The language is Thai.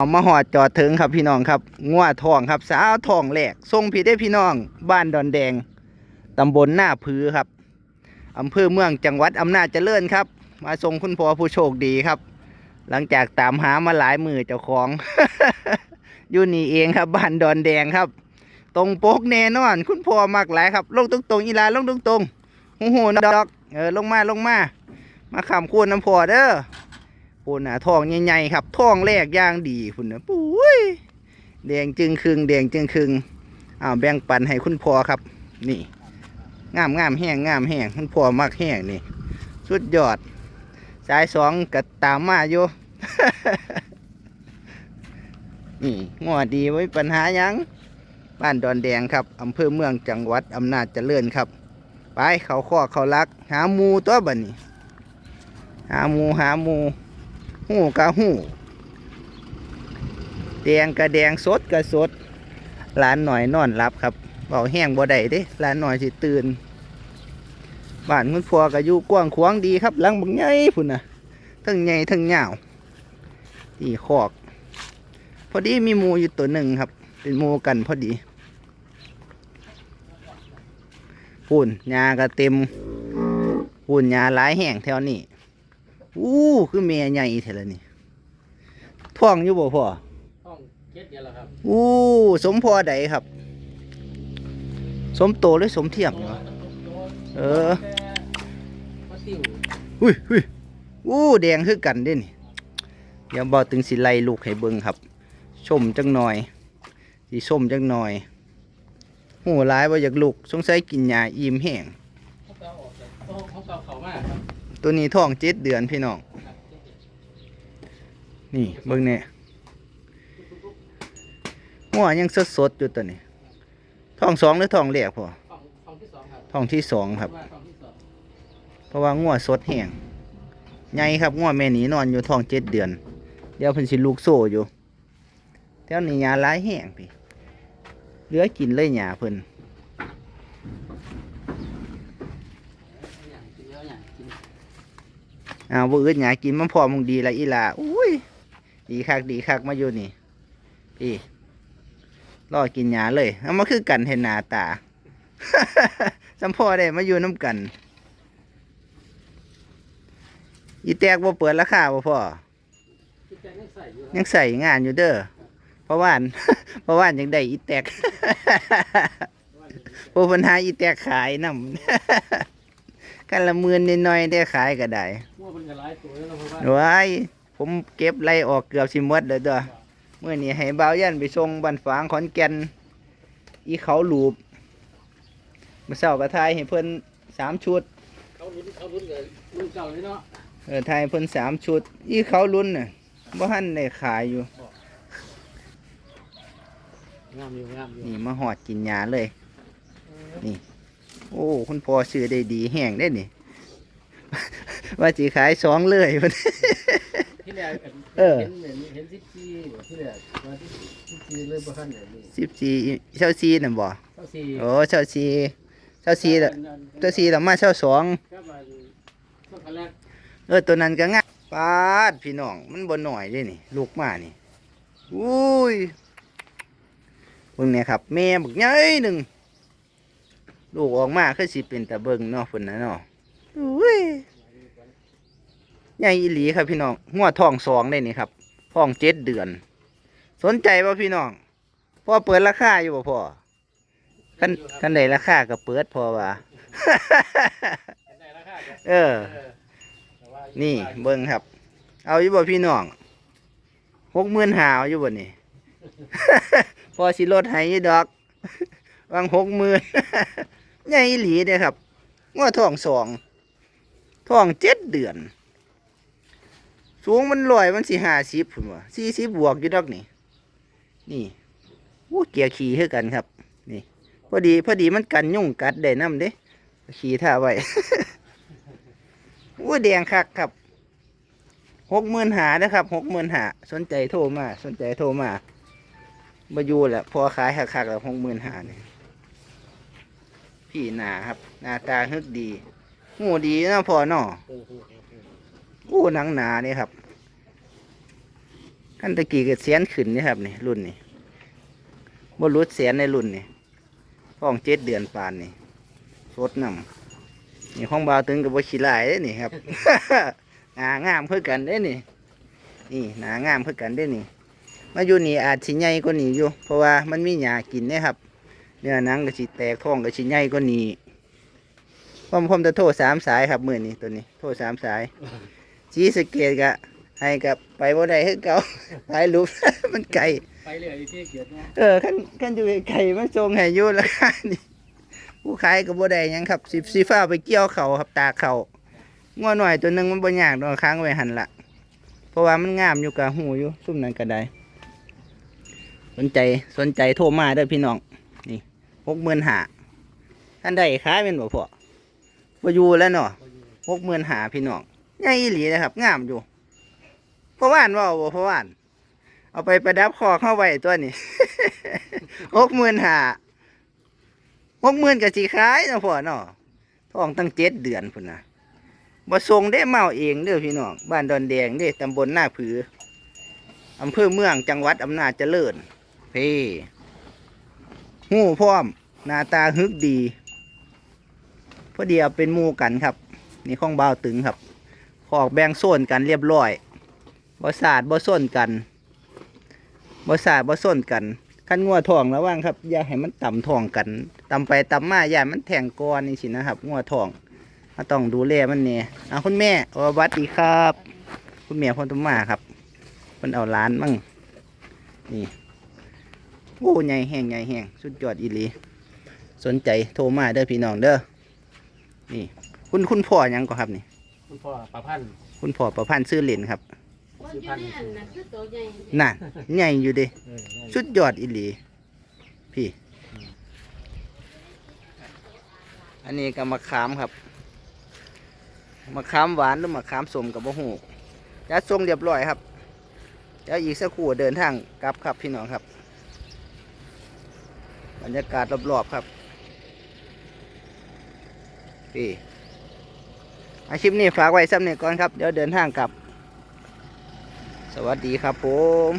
เอามาหอดจอดถึงครับพี่น้องครับงัวทองครับ สาวทองแหลกทรงพี่ได้พี่น้อง บ้านดอนแดง ตำบลหน้าพือครับอำเภอเมืองจังหวัดอำนาจเจริญครับ มาส่งคุณพ่อผู้โชคดีครับ หลังจากตามหามาหลายมือเจ้าของ อยู่นี่เองครับบ้านดอนแดงครับ ตรงโป๊กแน่นอน คุณพ่อมักหลายครับ ลงตรงตรงอีลาลงตรงตรงหูหูนะดอกเออลงมาลงมา มาขำคูณน้ำพอเด้อ ปูน่ะทองใหญ่ๆครับทองแรกย่างดีคุณนะปุ้ยแดงจึงครึงแดงจึงครึงอ้าวแบ่งปันให้คุณพ่อครับ นี่งามงามแห้งงามแห้งคุณพ่อมักแห้งนี่ สุดยอดสายสองก็ตามมาอยู่นี่งัวดีไว้ปัญหายังบ้านดอนแดงครับอำเภอเมืองจังหวัดอำนาจเจริญครับ ไปเขาข้อเขารัก หาหมูตัวบันนี้ หาหมูหาหมู หูกะหูแดงกะแดงสดกะสดหลานหน่อยนอนรับครับเบาแห้งบ่ได้เด้หลานหน่อยสิตื่นบ้านคุณพ่อก็อยู่กว้างขวางดีครับหลังบักใหญ่พุ่นนะทั้งใหญ่ทั้งยาวที่คอก พอดีมีหมูอยู่ตัวหนึ่งครับ เป็นหมูกันพอดีปุ่นหญ้าก็เต็มปุ่นหญ้าหลายแห้งแถวนี้ อู้คือเมียใหญ่แถวนี้ท้องอยู่บ่พ่อห้องเจ็ดเดียวแล้วครับอู้สมพอใดครับ สมโตหรือสมเทียมเหรอเออมาติวอุ้ยอุ้ยอู้แดงคือกันเด้นี่เดี๋ยวบอตึงสิไลลูกให้เบิ่งครับชมจังหน่อยสีส้มจังหน่อยหูร้ายว่าอยากลูกสงสัยกินยาอิ่มแห้ง ตัวนี้ท้องเจ็ดเดือนพี่น้องครับเจ็ดเดือนนี่เบิ่งเนี่ยหัวยังสดสดๆอยู่ตัวนี้ท้องสองหรือท้องแรกพอห้องห้องที่สองครับท้องที่สองครับว่าห้องที่สองเพราะว่างัวสดแห้งใหญ่ครับงัวแม่นี้นอนอยู่ท้องเจ็ดเดือน เดี๋ยวเพิ่นสิลูกโซ่อยู่แถวนี้หญ้าหลายแห้งพี่เหลือกินเลยหญ้าเพิ่น อย่างกินแล้วอย่างกิน อ้าวบ่อึดหญ้ากินมันพอมึงดีละอีหล่าอุ้ยดีคักดีคักมาอยู่นี่พี่รอกินหญ้าเลยเอามาคือกันเห็นหน้าตาจำพ่อได้มาอยู่น้ำกันอีแตกบ่เปิดราคาบ่พ่อยังใส่อยังใส่งานอยู่เด้อเพราะว่านเพราะว่านยังได้อีแตกโอ้ปัญหาอีแตกขายนำกันละหมื่นนิดหน่อยได้ขายก็ได้ มั่วเป็นกระไรตัวแล้วเพราะว่าว้ายผมเก็บไล่ออกเกือบสิหมดเลยตัวเมื่อนี้ให้บ่าวยันไปส่งบันฝางขอนแก่นอีเขาหลูบมาเศร้ากระทายให้เพิ่นสามชุด เขาลุ้นเขาลุ้นเลยรุ่นเก่าเลยเนาะเออทายให้เพิ่นสามชุด อีเขาลุ้นน่ะบ่ทันได้ขายอยู่ งามอยู่งามอยู่นี่มาหอดกินยาเลย นี่ โอ้ คุณพ่อซื้อได้ดีแห้งได้นี่ ว่าจีขายสองเลยพุ่นที่แรกเออ เห็นเห็นเห็นสิบจีที่แรกมาที่สิบจีเริ่มประคันเลยนี่สิบสี่เช่าซีน่ะบ่เก้าสี่โอ้เช่าซีเช่าซีละเช่าซีละมาเช่าสองก็มาช่วงแรกเออตัวนั้นก็ง่ายปาดพี่น้องมันบ่หน่อยเด้นี่ ลูกมานี่อุ้ยเบิ่งเนี่ยครับ แม่บักใหญ่หนึ่งลูกออกมาคือสิเป็นตะเบิงเนาะพุ่นน่ะเนาะอุ้ย ใหญ่อีหลีครับพี่น้องหัวทองสองได้นี่ครับทองเจ็ดเดือน สนใจป่ะพี่น้องพ่อเปิดราคาอยู่บ่พ่อคันคันใดราคาก็เปิดพอว่าเออ นี่เบิ้งครับ เอาอยู่บ่พี่น้องหกหมื่นหาเอยู่บ่นี่พอสิลดให้ยู่ดอกวางหกหมื่นใหญ่อีหลีเด้อครับงัวทองสองทองเจ็ดเดือน สูงมันลอยมันสิห้าสิบพุ่นวะสี่สิบบวกอยู่ดอกนี่ นี่วู้เกียร์ขี่คือกันครับ นี่ พอดีพอดีมันกันยุ่งกัดได้น้ำเด้ขี่ท่าไว้อู้แดงคักครับหกหมื่นหานะครับหกหมื่นหาสนใจโทรมา สนใจโทรมามาอยู่แหละพอขายคักๆแล้วหกหมื่นหาเนี่ยพี่หนาครับ หน้าตาฮึกดีหูดีนะพอเนาะเอ อู้หนังหนานี่ครับขั้นตะกี้ก็เสียนขึ้นนี่ครับนี่รุ่นนี้บ่รุดเสียนในรุ่นนี้ท้องเจ็ดเดือนปานนี่สดน้ำนี่ห้องบาวตึงกับบ่ขี้ลายเด้นี่ครับ หนางามเพื่อกันเด้นี่ นี่หนางามเพื่อกันเด้นี่ มาอยู่นี่อาจสิใหญ่กว่านี้อยู่ เพราะว่ามันมีหญ้ากินเด้ครับ เนื้อหนังก็สิแตกท้องก็สิใหญ่กว่านี้ผมผมจะโทรสามสายครับมือนี้ตัวนี้ โทรสามสาย สีสะเกตก็ให้กับไปบ่ได้คือเก่าถ่ายรูป มันไกลไปเลยอยู่ที่เกียรติเนาะเออขั้นขั้นอยู่ไกลมาส่งให้อยู่ราคานี่ผู้ขายก็บ่ได้หยังครับสิสิฟ้าไปเกี่ยวเขาครับตากเขางัวหน่อยตัวหนึงมันบ่ยากดอกค้างไว้หั่นละเพราะว่ามันงามอยู่กับหูอยู่ซุ่มนั้นก็ได้ สนใจสนใจโทรมาเด้อพี่น้อง นี่หกหมื่นหาท่านใดขายเป็นบ่พอบ่อยู่แล้วเนาะหกหมื่นหาพี่น้อง ใหญ่อีหลีนะครับ งามอยู่เพราะว่านว่าบ่เพราะว่าน เอาไปประดับคอเข้าไว้ตัวนี้หกหมื่นหาหกหมื่นกับสีขายนาะพ่อเนาะท้องตั้งเจ็ดเดือนพุ่นนะบ่ทรงได้เมาเองเด้อพี่น้องบ้านดอนแดงเด้ตำบลหน้าผืออำเภอเมืองจังหวัดอำนาจเจริญเพ่หูพร้อมหน้าตาฮึกดีพอดีเอาเป็นมูกันครับ นี่ข้องบ่าวตึงครับ ขอกแบ่งโซนกันเรียบร้อยบ่สาดบ่ส้นกันบ่สาดบ่ส้นกันคันงัวทองระวังครับ อย่าให้มันต่ำทองกัน ต่ำไปต่ำมาอย่ามันแทงก้อนนี่สินะครับงัวทองเราต้องดูแลมันเนี่ยอะคุณแม่สวัสดีครับ คุณแม่พนตุมาครับเพิ่นเอาร้านมั่งนี่โอ้ใหญ่แห้งใหญ่แห้งสุดยอดอีหลีสนใจโทรมาเด้อพี่น้องเด้อนี่ คุณคุณพ่อยังก็ครับนี่ คุณพ่อประพันธ์คุณพ่อประพันธ์ซื้อเหรียญครับคนอยู่ในอันนั้นคือตัวใหญ่น่ะใหญ่อยู่เดิเออสุดยอดอีหลี พี่ อันนี้ก็มะขามครับมะขามหวานหรือมะขามสมกับมะฮูยัดทรงเรียบร้อยครับ แล้วอีกสักครู่เดินทางกลับครับพี่น้องครับ บรรยากาศรอบๆครับพี่ อาชีพนี้ฝากไว้ซ้ำเนี่ยก่อนครับ เดี๋ยวเดินทางกลับ สวัสดีครับผม